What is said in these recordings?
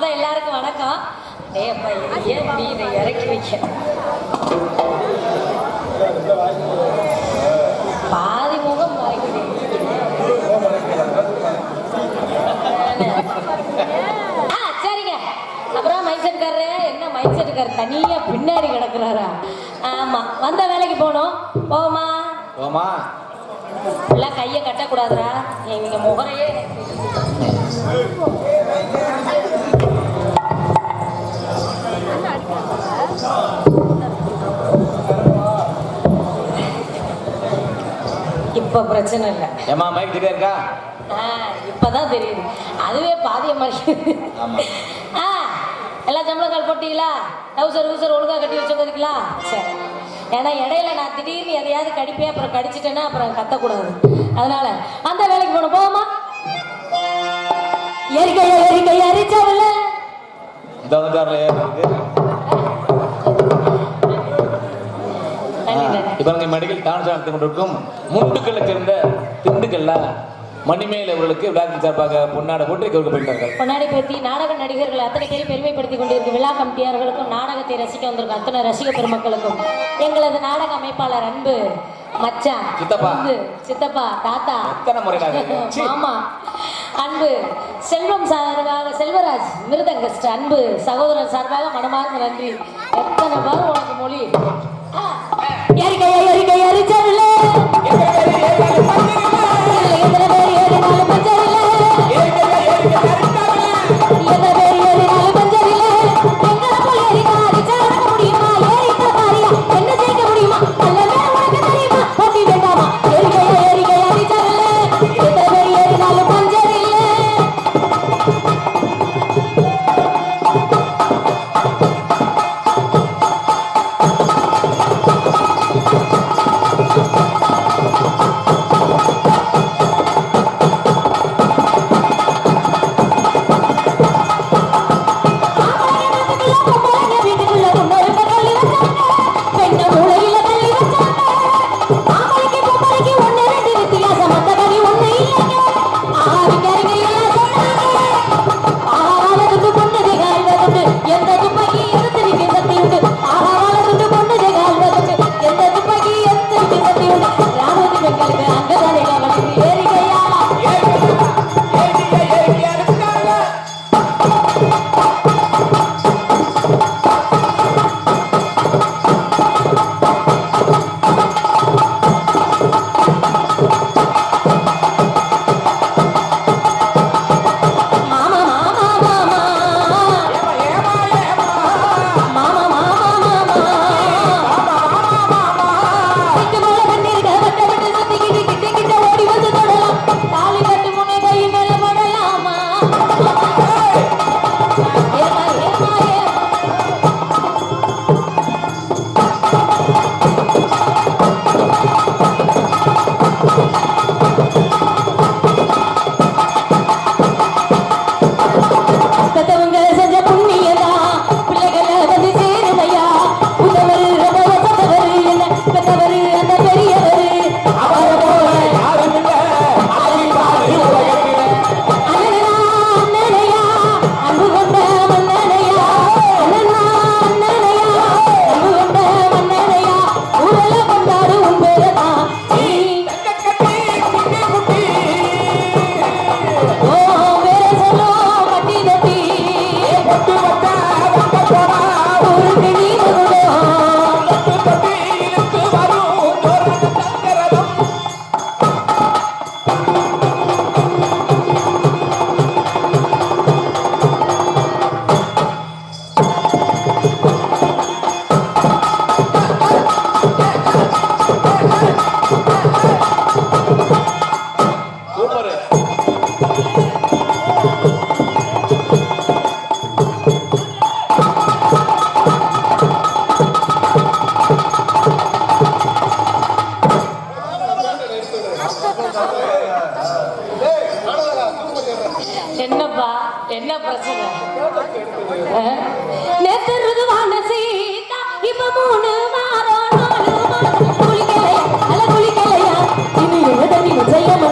முத எல்லாருக்கும் வணக்கம். டேய் அப்பா ஏன் இதை இறக்கி வைக்க பாதி முகம் சரிங்க. அப்புறம் மைசெட்காரரு என்ன மைசெட்காரர் தனியா பின்னாடி கிடக்குறாரா? ஆமா வந்த வேலைக்கு போகணும். போமா ஓமா எல்லாம் கையை கட்டக்கூடாதுடா. இவங்க முகரையே. இப்ப பிரச்சனை இல்லை. ஏமா மைக் சரியா இருக்கா? ஆ இப்பதான் தெரியுது. அதுவே பாதிய மாதிரி. ஆ எல்லா சம்பளக்கால் போட்டீங்களா? டவுசர் ஊசர் ஒழுங்கா கட்டி வச்சுருக்கீங்களா சரி. ஏன்னா இடையில நான் திடீர்னு எதையாவது கடிப்பேன் அப்புறம் கடிச்சிட்டேன்னா அப்புறம் கத்தக்கூடாது. அதனால அந்த வேலைக்கு போகணும். போமா எரிக்கைய எரிக்கைய எரிச்சவில்ல இந்த நீங்கள் மெடிக்கல் டான்ஸ் நடத்தி கொண்டிருக்கும் முண்டுக்களுக்கு இருந்த திண்டுக்கல்ல மணிமேல் அவர்களுக்கு விழாக்கின் சார்பாக பொன்னாட போட்டு கொடுக்கப்பட்டார்கள் பொன்னாடி பற்றி நாடக நடிகர்கள் அத்தனை பேரும் பெருமைப்படுத்திக் கொண்டிருக்கும் விழா கமிட்டியாளர்களுக்கும் நாடகத்தை ரசிக்க வந்திருக்கும் அத்தனை ரசிக பெருமக்களுக்கும் எங்களது நாடக அமைப்பாளர் அன்பு மச்சான் சித்தப்பா. சித்தப்பா தாத்தா எத்தனை முறை நான் கேட்டேன். சீ. மாமா அன்பு செல்வம் சார்பாக செல்வராஜ் மிருதங்கஸ்ட் அன்பு சகோதரர் சார்பாக மனமார்ந்த நன்றி எத்தனை பேர் உனக்கு மொழி ஆ, எரிக்கையை எரிக்கை என்னப்பா? என்ன பிரச்சனை? நேத்து ருதுவான சீதா இப்ப மூணு வாரம் நாலு மாசம் குளிக்கலையா? குளிக்கலையா? இனி என்ன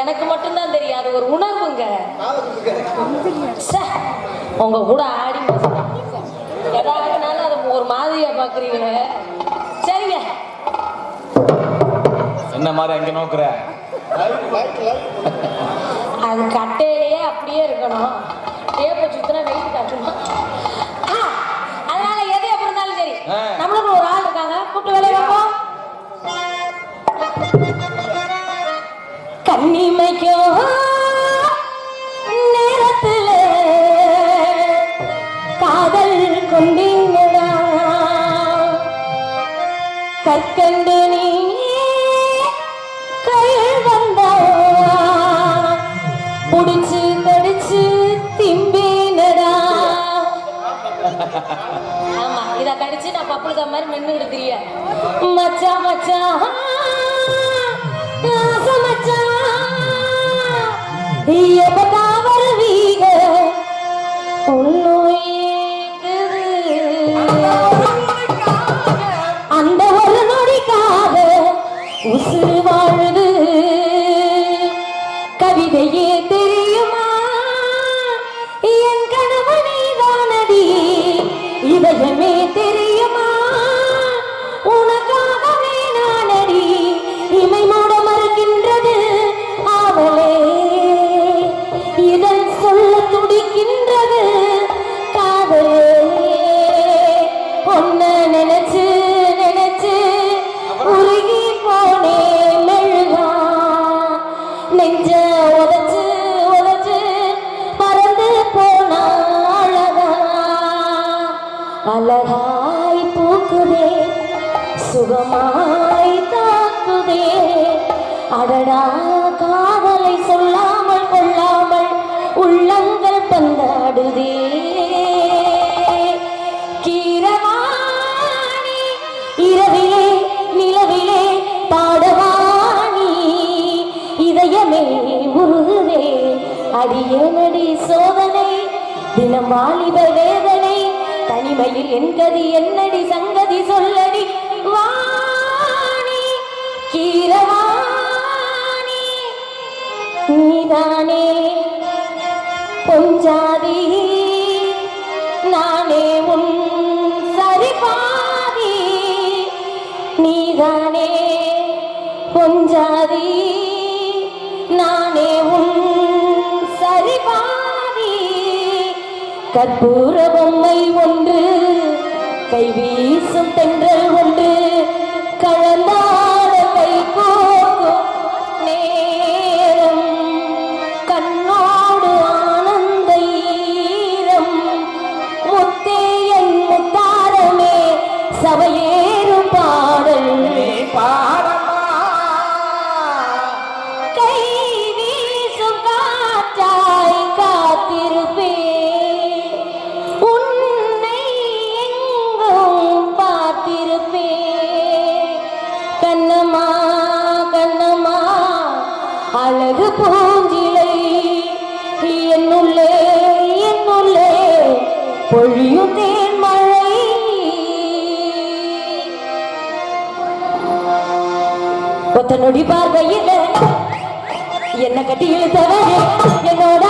எனக்கு மட்டும்தான் தெரியும் அது ஒரு உணர்வுங்க ச்சே, உங்க கூட ஆடி எதாவதுனாலும் அதை ஒரு மாதிரியா பாக்குறீங்க சரிங்க என்ன மாதிரி அங்க நோக்குற? அது கட்டையிலேயே அப்படியே இருக்கணும். டேப்பை சுத்தினா வெயிட் காட்டணும் அதனால எது எப்படி இருந்தாலும் சரி. நம்மளுக்கு ஒரு ஆள் இருக்காங்க. கூப்பிட்டு வேலையை வைப்போம் கண்ணிமைக்கும் நேரத்துல காதல் கொண்டீங்கடா. கற்கண்டு நீ ஆமா இத கடிச்சு நான் பப்புளுக்கா மாதிரி மென்னு திரிய மச்சா மச்சா. ஆசை மச்சான் எப்பதா வருவீங்க அழகாய் பூக்குதே சுகமாய் தாக்குதே. அடடா காதலை சொல்லாமல் கொள்ளாமல் உள்ளங்கள் பந்தாடுதே. கீரவாணி இரவிலே நிலவிலே பாடவாணி இதயமே உருகுதே. அடியேனடி சோதனை தினம் வாலிப வேதனை மகிமையில் என் கதி என்னடி சங்கதி சொல்லடி? வாணி கீரவாணி நீதானே. பொஞ்சாதி நானே உன் சரிபாதி. நீதானே பொஞ்சாதி கற்பூர பொம்மை ஒன்று கை வீசும் தென்றல் ஒன்று கொத்த நொடி பார்வையில். என்ன கட்டி இழுத்தவரே என்னோட